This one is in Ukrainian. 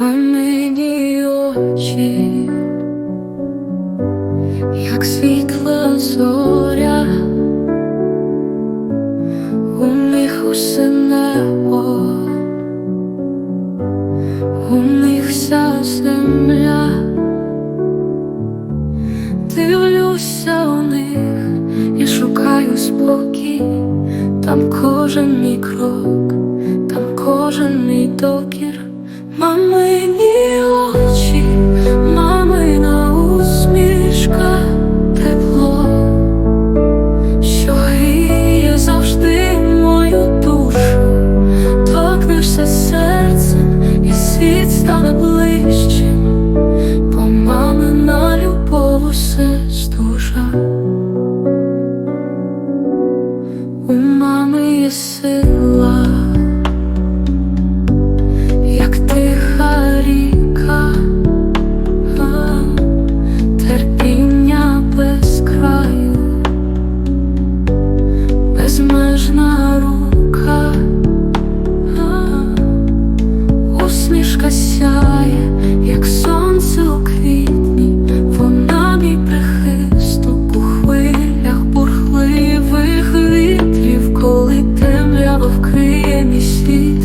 мамині очі, як світла зоря, у них усе небо, у них вся земля, дивлюся у них і шукаю спокій, там кожен мій крок Торкнешся серце, і світ стане ближчим, бо мамина любов усе здужа. У мами є сила. και